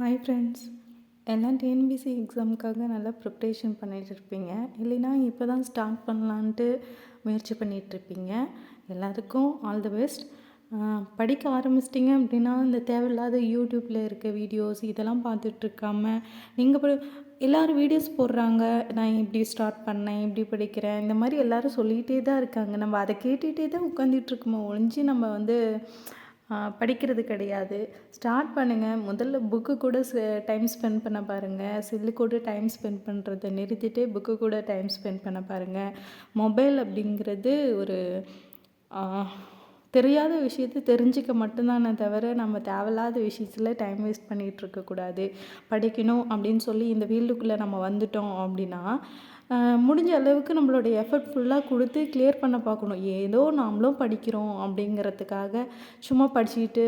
Hi friends எல்லாம் TNPSC எக்ஸாமுக்காக நல்லா ப்ரிப்ரேஷன் பண்ணிகிட்ருப்பீங்க இருப்பீங்க. இல்லைன்னா இப்போ தான் ஸ்டார்ட் பண்ணலான்ட்டு முயற்சி பண்ணிகிட்ருப்பீங்க எல்லாருக்கும் ஆல் தி பெஸ்ட் படிக்க ஆரம்பிச்சிட்டிங்க அப்படின்னா இந்த தேவையில்லாத யூடியூப்பில் இருக்க வீடியோஸ் இதெல்லாம் பார்த்துட்ருக்காம நீங்கள் இப்போ எல்லோரும் வீடியோஸ் போடுறாங்க. நான் இப்படி ஸ்டார்ட் பண்ணேன் இப்படி படிக்கிறேன். இந்த மாதிரி எல்லோரும் சொல்லிகிட்டே தான் இருக்காங்க. நம்ம அதை கேட்டுகிட்டே தான் உட்காந்துட்ருக்கோமோ ஒழிஞ்சு நம்ம வந்து படிக்கிறது கிடையாது. ஸ்டார்ட் பண்ணுங்கள் முதல்ல புக்கு கூட டைம் ஸ்பெண்ட் பண்ண பாருங்கள் செல்லு கூட டைம் ஸ்பெண்ட் பண்ணுறத நிறுத்திட்டு புக்கு கூட டைம் ஸ்பெண்ட் பண்ண பாருங்கள் மொபைல் அப்படிங்கிறது ஒரு தெரியாத விஷயத்த தெரிஞ்சிக்க மட்டும்தானே தவிர நம்ம தேவையில்லாத விஷயத்தில் டைம் வேஸ்ட் பண்ணிகிட்டு இருக்கக்கூடாது. படிக்கணும் அப்படின்னு சொல்லி இந்த ஃபீல்டுக்குள்ளே நம்ம வந்துட்டோம் அப்படின்னா முடிஞ்ச அளவுக்கு நம்மளுடைய எஃபர்ட் ஃபுல்லாக கொடுத்து கிளியர் பண்ண பார்க்கணும். ஏதோ நாமளும் படிக்கிறோம் அப்படிங்கிறதுக்காக சும்மா படிச்சுக்கிட்டு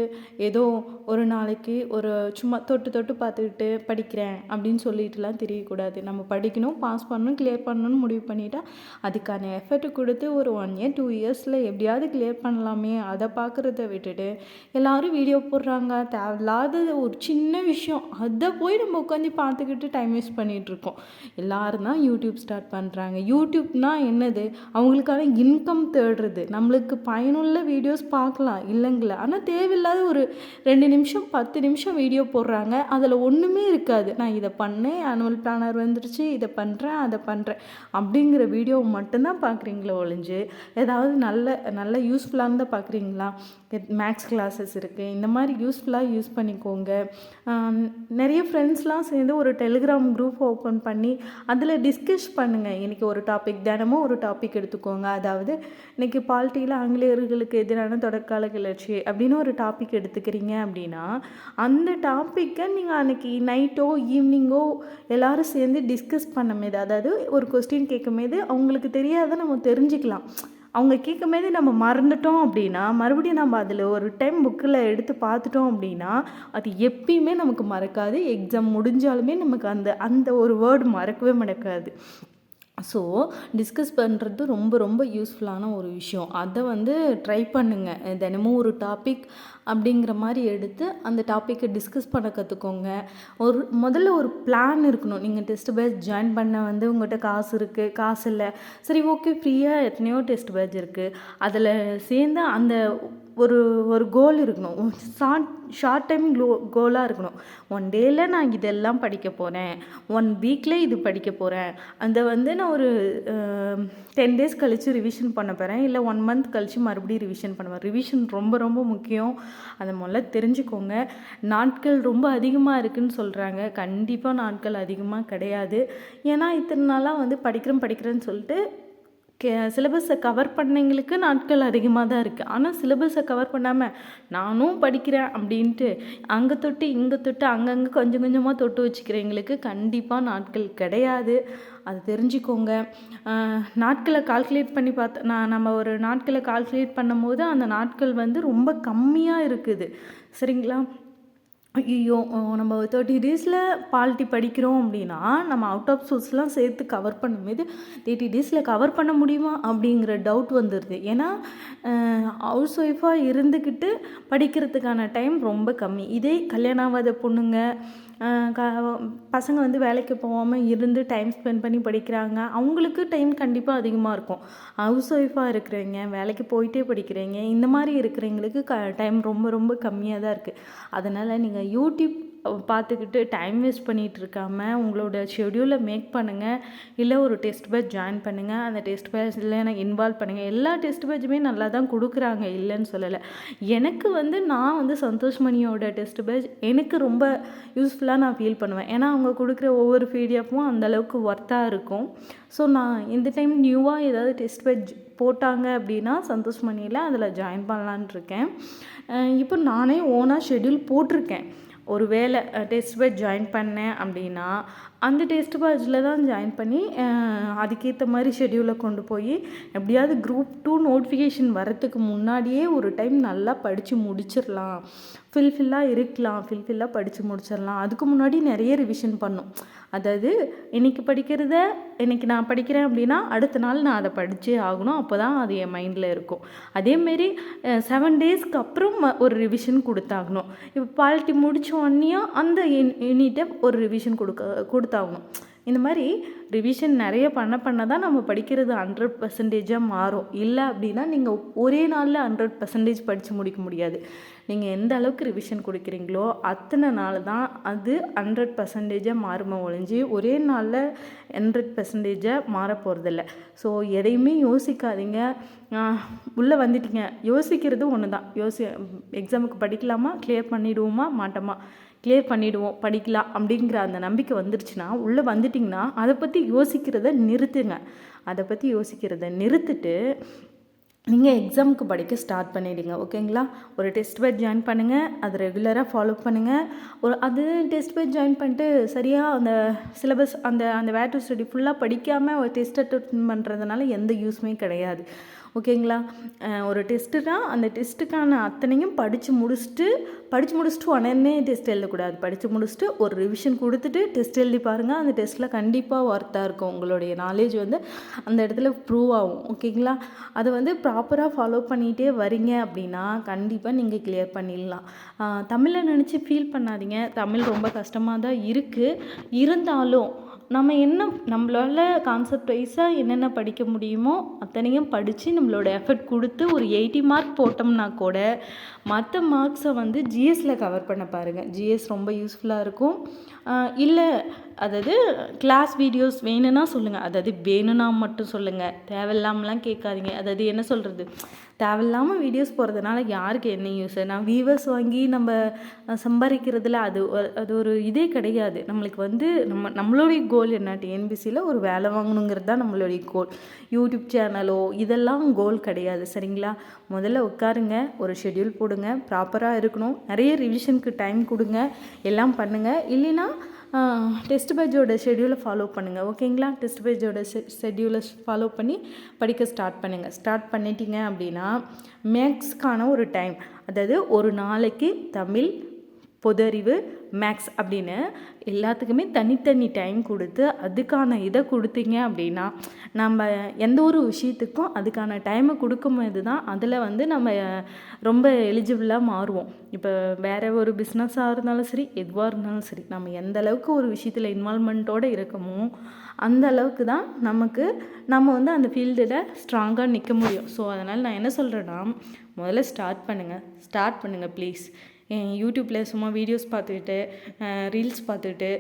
ஏதோ ஒரு நாளைக்கு ஒரு சும்மா தொட்டு தொட்டு பார்த்துக்கிட்டு படிக்கிறேன் அப்படின்னு சொல்லிட்டுலாம் தெரியக்கூடாது. நம்ம படிக்கணும் பாஸ் பண்ணணும் கிளியர் பண்ணணும்னு முடிவு பண்ணிட்டா அதுக்கான எஃபர்ட் கொடுத்து ஒரு ஒன் இயர் டூ இயர்ஸில் எப்படியாவது கிளியர் பண்ணலாமே. அதை பார்க்குறத விட்டுட்டு எல்லோரும் வீடியோ போடுறாங்க. தேவையில்லாத ஒரு சின்ன விஷயம். அதை போய் நம்ம உட்காந்து பார்த்துக்கிட்டு டைம் வேஸ்ட் பண்ணிகிட்ருக்கோம் எல்லோரும் தான் யூடியூப் ஸ்டார்ட் பண்ணுறாங்க யூடியூப்னால் என்னது? அவங்களுக்கான இன்கம் தேடுறது. நம்மளுக்கு பயனுள்ள வீடியோஸ் பார்க்கலாம். இல்லைங்கள? ஆனால் தேவையில்லாத ஒரு ரெண்டு நிமிஷம் பத்து நிமிஷம் வீடியோ போடுறாங்க. அதில் ஒன்றுமே இருக்காது. நான் இதை பண்ணேன் ஆனுவல் பிளானர் வந்துருச்சு இதை பண்ணுறேன் அதை பண்ணுறேன் அப்படிங்கிற வீடியோ மட்டும்தான் பார்க்குறீங்களோ ஒழிஞ்சு ஏதாவது நல்ல நல்ல யூஸ்ஃபுல்லாக தான் பார்க்குறீங்களா? மேக்ஸ் கிளாஸஸ் இருக்குது இந்த மாதிரி யூஸ்ஃபுல்லாக யூஸ் பண்ணிக்கோங்க. நிறைய ஃப்ரெண்ட்ஸ்லாம் சேர்ந்து ஒரு டெலிகிராம் குரூப் ஓப்பன் பண்ணி அதில் டிஸ்கஸ் பண்ணுங்கள் இன்றைக்கி ஒரு டாபிக் தினமும் ஒரு டாபிக் எடுத்துக்கோங்க. அதாவது இன்றைக்கி பால்ட்டியில் ஆங்கிலேயர்களுக்கு எதிரான தொடக்கால கிளர்ச்சி அப்படின்னு ஒரு டாபிக் எடுத்துக்கிறீங்க அப்படின்னா அந்த டாப்பிக்கை நீங்கள் அன்றைக்கி நைட்டோ ஈவினிங்கோ எல்லோரும் சேர்ந்து டிஸ்கஸ் பண்ணமேது அதாவது ஒரு கொஸ்டின் கேட்கும்போது அவங்களுக்கு தெரியாத நம்ம தெரிஞ்சுக்கலாம். அவங்க கேட்கும்போது நம்ம மறந்துட்டோம் அப்படின்னா மறுபடியும் நம்ம அதில் ஒரு டைம் புக்கில் எடுத்து பார்த்துட்டோம் அப்படின்னா அது எப்பயுமே நமக்கு மறக்காது. எக்ஸாம் முடிஞ்சாலுமே நமக்கு அந்த அந்த ஒரு வேர்டு மறக்கவே மறக்காது. ஸோ டிஸ்கஸ் பண்ணுறது ரொம்ப ரொம்ப யூஸ்ஃபுல்லான ஒரு விஷயம். அதை வந்து ட்ரை பண்ணுங்கள் தினமும் ஒரு டாபிக் அப்படிங்கிற மாதிரி எடுத்து அந்த டாப்பிக்கை டிஸ்கஸ் பண்ண கற்றுக்கோங்க ஒரு முதல்ல ஒரு பிளான் இருக்கணும். நீங்கள் டெஸ்ட் பேட்ச் ஜாயின் பண்ண வந்து உங்கள்கிட்ட காசு இருக்குது காசு இல்லை. சரி ஓகே ஃப்ரீயாக எத்தனையோ டெஸ்ட் பேட்ச் இருக்குது அதில் சேர்ந்து அந்த ஒரு ஒரு கோல் இருக்கணும். ஷார்ட் ஷார்ட் டைம் க்ளோ கோலாக இருக்கணும். ஒன் டேயில் நான் இதெல்லாம் படிக்க போகிறேன் ஒன் வீக்கில் இது படிக்க போகிறேன் அந்த வந்து நான் ஒரு டென் டேஸ் கழித்து ரிவிஷன் பண்ண போகிறேன் இல்லை ஒன் மந்த் கழித்து மறுபடியும் ரிவிஷன் பண்ணுவேன் ரிவிஷன் ரொம்ப ரொம்ப முக்கியம். அதை முதல்ல தெரிஞ்சுக்கோங்க. நாட்கள் ரொம்ப அதிகமாக இருக்குதுன்னு சொல்கிறாங்க கண்டிப்பாக நாட்கள் அதிகமாக கிடையாது. ஏன்னா இத்தனை நாளாக வந்து படிக்கிறேன் படிக்கிறேன்னு சொல்லிட்டு கே சிலபஸை கவர் பண்ணவங்களுக்கு நாட்கள் அதிகமாக தான் இருக்குது ஆனால் சிலபஸை கவர் பண்ணாமல் நானும் படிக்கிறேன் அப்படின்ட்டு அங்கே தொட்டு இங்கே தொட்டு அங்கங்கே கொஞ்சம் கொஞ்சமாக தொட்டு வச்சுக்கிறவங்களுக்கு கண்டிப்பாக நாட்கள் கிடையாது. அது தெரிஞ்சுக்கோங்க. நாட்களை கால்குலேட் பண்ணி பார்த்த நான் நம்ம ஒரு நாட்களை கால்குலேட் பண்ணும்போது அந்த நாட்கள் வந்து ரொம்ப கம்மியாக இருக்குது. சரிங்களா? ஐயோ நம்ம தேர்ட்டி டேஸில் பாலிட்டி படிக்கிறோம் அப்படின்னா நம்ம அவுட் ஆஃப் சோர்ஸ்லாம் சேர்த்து கவர் பண்ணும்போது தேர்ட்டி டேஸில் கவர் பண்ண முடியுமா? அப்படிங்கிற டவுட் வந்துடுது ஏன்னா ஹவுஸ் ஒய்ஃபாக இருந்துக்கிட்டு படிக்கிறதுக்கான டைம் ரொம்ப கம்மி. இதே கல்யாணம் ஆகாத பொண்ணுங்க பசங்க வந்து வேலைக்கு போகாமல் இருந்து டைம் ஸ்பெண்ட் பண்ணி படிக்கிறாங்க. அவங்களுக்கு டைம் கண்டிப்பாக அதிகமாக இருக்கும். ஹவுஸ் ஒய்ஃபாக இருக்கிறவங்க வேலைக்கு போயிட்டே படிக்கிறீங்க இந்த மாதிரி இருக்கிறவங்களுக்கு க டைம் ரொம்ப ரொம்ப கம்மியாக தான் இருக்குது அதனால் நீங்கள் யூடியூப் பார்த்துக்கிட்டு டைம் வேஸ்ட் பண்ணிகிட்டு இருக்காமல் உங்களோட ஷெடியூலை மேக் பண்ணுங்கள் இல்லை ஒரு டெஸ்ட் பேட்ச் ஜாயின் பண்ணுங்கள் அந்த டெஸ்ட் பேட்ச்சில் எனக்கு இன்வால்வ் பண்ணுங்கள் எல்லா டெஸ்ட் பேட்சுமே நல்லா தான் கொடுக்குறாங்க. இல்லைன்னு சொல்லலை. எனக்கு வந்து நான் வந்து சந்தோஷ் மணியோட டெஸ்ட் பேட்ச் எனக்கு ரொம்ப யூஸ்ஃபுல்லாக நான் ஃபீல் பண்ணுவேன். ஏன்னா அவங்க கொடுக்குற ஒவ்வொரு பீடிஎஃப்பும் அந்தளவுக்கு ஒர்த்தாக இருக்கும். ஸோ நான் இந்த டைம் நியூவாக ஏதாவது டெஸ்ட் பேட்ச் போட்டாங்க அப்படின்னா சந்தோஷ் மணியில் அதில் ஜாயின் பண்ணலான் இருக்கேன். இப்போ நானே ஓனாக ஷெட்யூல் போட்டிருக்கேன். ஒரு வேளை டெஸ்ட் பேட்ச் ஜாயின் பண்ணேன் அப்படின்னா அந்த டேஸ்ட் பேட்சில் தான் ஜாயின் பண்ணி அதுக்கேற்ற மாதிரி ஷெடியூலை கொண்டு போய் எப்படியாவது குரூப் டூ நோட்டிஃபிகேஷன் வரத்துக்கு முன்னாடியே ஒரு டைம் நல்லா படித்து முடிச்சிடலாம் ஃபில்ஃபில்லாக இருக்கலாம். ஃபில்ஃபில்லாக படித்து முடிச்சிடலாம் அதுக்கு முன்னாடி நிறைய ரிவிஷன் பண்ணும். அதாவது இன்றைக்கி படிக்கிறத இன்றைக்கி நான் படிக்கிறேன் அப்படின்னா அடுத்த நாள் நான் அதை படித்தே ஆகணும். அப்போ தான் அது என் மைண்டில் இருக்கும். அதேமாரி செவன் டேஸ்க்கு அப்புறம் ஒரு ரிவிஷன் கொடுத்தாகணும். இப்போ பால்ட்டி முடித்த உடனேயும் அந்த யூனிட்டை ஒரு ரிவிஷன் கொடுக்க கொடுத்தாகணும். இந்த மாதிரி ரிவிஷன் நிறைய பண்ண பண்ண தான் நம்ம படிக்கிறது ஹண்ட்ரட் பர்சன்டேஜாக மாறும். இல்லை அப்படின்னா நீங்கள் ஒரே நாளில் ஹண்ட்ரட் பர்சன்டேஜ் படித்து முடிக்க முடியாது. நீங்கள் எந்த அளவுக்கு ரிவிஷன் கொடுக்குறீங்களோ அத்தனை நாள் தான் அது ஹண்ட்ரட் பர்சன்டேஜாக மாறுமா ஒழிஞ்சு ஒரே நாளில் ஹண்ட்ரட் பர்சன்டேஜாக மாற போகிறதில்ல ஸோ எதையுமே யோசிக்காதீங்க. உள்ளே வந்துட்டீங்க. யோசிக்கிறது ஒன்று தான் யோசி எக்ஸாமுக்கு படிக்கலாமா? கிளியர் பண்ணிவிடுவோமா மாட்டோமா? கிளியர் பண்ணிவிடுவோம் படிக்கலாம் அப்படிங்கிற அந்த நம்பிக்கை வந்துருச்சுன்னா உள்ளே வந்துட்டிங்கன்னா அதை பற்றி யோசிக்கிறத நிறுத்துங்க. அதை பற்றி யோசிக்கிறத நிறுத்திட்டு நீங்கள் எக்ஸாமுக்கு படிக்க ஸ்டார்ட் பண்ணிவிடுங்க ஓகேங்களா? ஒரு டெஸ்ட் பேட் ஜாயின் பண்ணுங்கள் அது ரெகுலராக ஃபாலோ பண்ணுங்கள் ஒரு அது டெஸ்ட் பேட் ஜாயின் பண்ணிட்டு சரியாக அந்த சிலபஸ் அந்த அந்த வேர் டு ஸ்டடி ஃபுல்லாக படிக்காமல் ஒரு டெஸ்ட் அட்டன் பண்ணுறதுனால எந்த யூஸுமே கிடையாது. ஓகேங்களா? ஒரு டெஸ்ட்டுனா அந்த டெஸ்ட்டுக்கான அத்தனையும் படித்து முடிச்சுட்டு படித்து முடிச்சுட்டு உடனே டெஸ்ட் எழுதக்கூடாது. படித்து முடிச்சுட்டு ஒரு ரிவிஷன் கொடுத்துட்டு டெஸ்ட் எழுதி பாருங்கள் அந்த டெஸ்ட்டில் கண்டிப்பாக ஒர்த்தாக இருக்கும். உங்களுடைய நாலேஜ் வந்து அந்த இடத்துல ப்ரூவ் ஆகும். ஓகேங்களா? அதை வந்து ப்ராப்பராக ஃபாலோ பண்ணிகிட்டே வரீங்க அப்படின்னா கண்டிப்பாக நீங்கள் கிளியர் பண்ணிடலாம். தமிழை நினச்சி ஃபீல் பண்ணாதீங்க. தமிழ் ரொம்ப கஷ்டமாக தான் இருக்குது இருந்தாலும் நம்ம என்ன நம்மளால கான்செப்ட் வைஸாக என்னென்ன படிக்க முடியுமோ அத்தனையும் படித்து நம்மளோட எஃபர்ட் கொடுத்து ஒரு எயிட்டி மார்க் போட்டோம்னா கூட மற்ற மார்க்ஸை வந்து ஜிஎஸ்சில் கவர் பண்ண பாருங்கள் ஜிஎஸ் ரொம்ப யூஸ்ஃபுல்லாக இருக்கும். இல்லை அதாவது கிளாஸ் வீடியோஸ் வேணும்னா சொல்லுங்கள் அதாவது வேணும்னா மட்டும் சொல்லுங்கள் தேவையில்லாமலாம் கேட்காதீங்க. அதாவது என்ன சொல்கிறது தேவையில்லாமல் வீடியோஸ் போகிறதுனால யாருக்கு என்ன யூஸ் நான் வியூவர்ஸ் வாங்கி நம்ம சம்பாதிக்கிறதுல அது அது ஒரு இதே கிடையாது. நம்மளுக்கு வந்து நம்ம நம்மளுடைய கோல் என்ன? டிஎன்பிசியில் ஒரு வேலை வாங்கணுங்கிறது தான் நம்மளுடைய கோல் யூடியூப் சேனலோ இதெல்லாம் கோல் கிடையாது. சரிங்களா? முதல்ல உட்காருங்க. ஒரு ஷெட்யூல் போடுங்க. ப்ராப்பராக இருக்கணும். நிறைய ரிவிஷனுக்கு டைம் கொடுங்க. எல்லாம் பண்ணுங்கள் இல்லைன்னா டெஸ்ட் பேஜோட ஷெடியூலை ஃபாலோ பண்ணுங்கள் ஓகேங்களா டெஸ்ட் பேஜோட ஷெடியூலை ஷெட்யூலை ஃபாலோ பண்ணி படிக்க ஸ்டார்ட் பண்ணுங்கள் ஸ்டார்ட் பண்ணிட்டீங்க அப்படின்னா மேக்ஸ்க்கான ஒரு டைம் அதாவது ஒரு நாளைக்கு தமிழ் பொது அறிவு மேக்ஸ் அப்படின்னு எல்லாத்துக்குமே தனித்தனி டைம் கொடுத்து அதுக்கான இதை கொடுத்தீங்க அப்படின்னா நம்ம எந்த ஒரு விஷயத்துக்கும் அதுக்கான டைமை கொடுக்கும்போது தான் அதில் வந்து நம்ம ரொம்ப எலிஜிபிளாக மாறுவோம். இப்போ வேறு ஒரு பிஸ்னஸாக இருந்தாலும் சரி எதுவாக இருந்தாலும் சரி நம்ம எந்த அளவுக்கு ஒரு விஷயத்தில் இன்வால்மெண்ட்டோடு இருக்கமோ அந்த அளவுக்கு தான் நமக்கு நம்ம வந்து அந்த ஃபீல்டில் ஸ்ட்ராங்காக நிற்க முடியும். ஸோ அதனால் நான் என்ன சொல்கிறேன்னா முதல்ல ஸ்டார்ட் பண்ணுங்கள் ஸ்டார்ட் பண்ணுங்கள் ப்ளீஸ் யூடியூப்பில் சும்மா வீடியோஸ் பார்த்துக்கிட்டு ரீல்ஸ் பார்த்துட்டு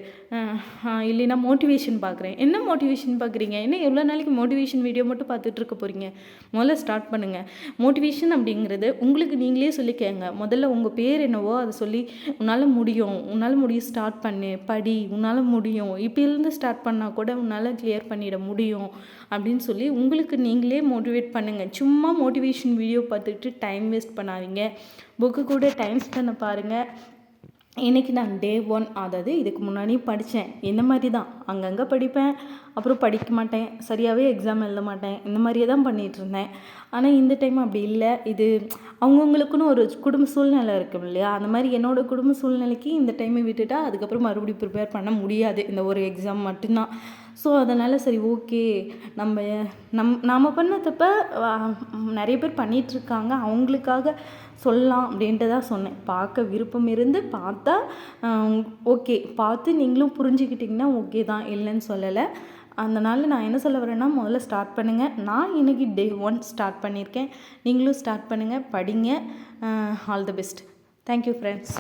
இல்லைன்னா மோட்டிவேஷன் பார்க்குறேன். என்ன மோட்டிவேஷன் பார்க்குறீங்க? என்ன எவ்வளோ நாளைக்கு மோட்டிவேஷன் வீடியோ மட்டும் பார்த்துட்டு இருக்க போகிறீங்க முதல்ல ஸ்டார்ட் பண்ணுங்கள் மோட்டிவேஷன் அப்படிங்கிறது உங்களுக்கு நீங்களே சொல்லிக்கங்க முதல்ல உங்கள் பேர் என்னவோ அதை சொல்லி உன்னால் முடியும். உன்னால் முடியும் ஸ்டார்ட் பண்ணு படி உன்னால் முடியும். இப்போலேருந்து ஸ்டார்ட் பண்ணால் கூட உன்னால் கிளியர் பண்ணிட முடியும் அப்படின்னு சொல்லி உங்களுக்கு நீங்களே மோட்டிவேட் பண்ணுங்கள் சும்மா மோட்டிவேஷன் வீடியோ பார்த்துக்கிட்டு டைம் வேஸ்ட் பண்ணாதீங்க. புக்கு கூட டைம் ஸ்பெண்ட் பாருங்கள் இன்றைக்கி நான் டே ஒன் அதாவது இதுக்கு முன்னாடியும் படித்தேன் இந்த மாதிரி தான்? அங்கங்கே படிப்பேன் அப்புறம் படிக்க மாட்டேன் சரியாகவே எக்ஸாம் எழுத மாட்டேன் இந்த மாதிரியே தான் பண்ணிகிட்ருந்தேன் ஆனால் இந்த டைம் அப்படி இல்லை. இது அவங்கவுங்களுக்குன்னு ஒரு குடும்ப சூழ்நிலை இருக்கும் இல்லையா? அந்த மாதிரி என்னோடய குடும்ப சூழ்நிலைக்கு இந்த டைமை விட்டுட்டா அதுக்கப்புறம் மறுபடியும் ப்ரிப்பேர் பண்ண முடியாது. இந்த ஒரு எக்ஸாம் மட்டும்தான். ஸோ அதனால் சரி ஓகே நம்ம நம் நாம் பண்ண தப்ப நிறைய பேர் பண்ணிகிட்ருக்காங்க அவங்களுக்காக சொல்லலாம் அப்படின்ட்டு தான் சொன்னேன். பார்க்க விருப்பம் இருந்து பார்த்தா ஓகே பார்த்து நீங்களும் புரிஞ்சுக்கிட்டிங்கன்னா ஓகே தான். இல்லைன்னு சொல்லலை. அதனால் நான் என்ன சொல்ல வரேன்னா முதல்ல ஸ்டார்ட் பண்ணுங்கள் நான் இன்றைக்கி டே ஒன் ஸ்டார்ட் பண்ணியிருக்கேன். நீங்களும் ஸ்டார்ட் பண்ணுங்கள் படிங்க. All the best thank you friends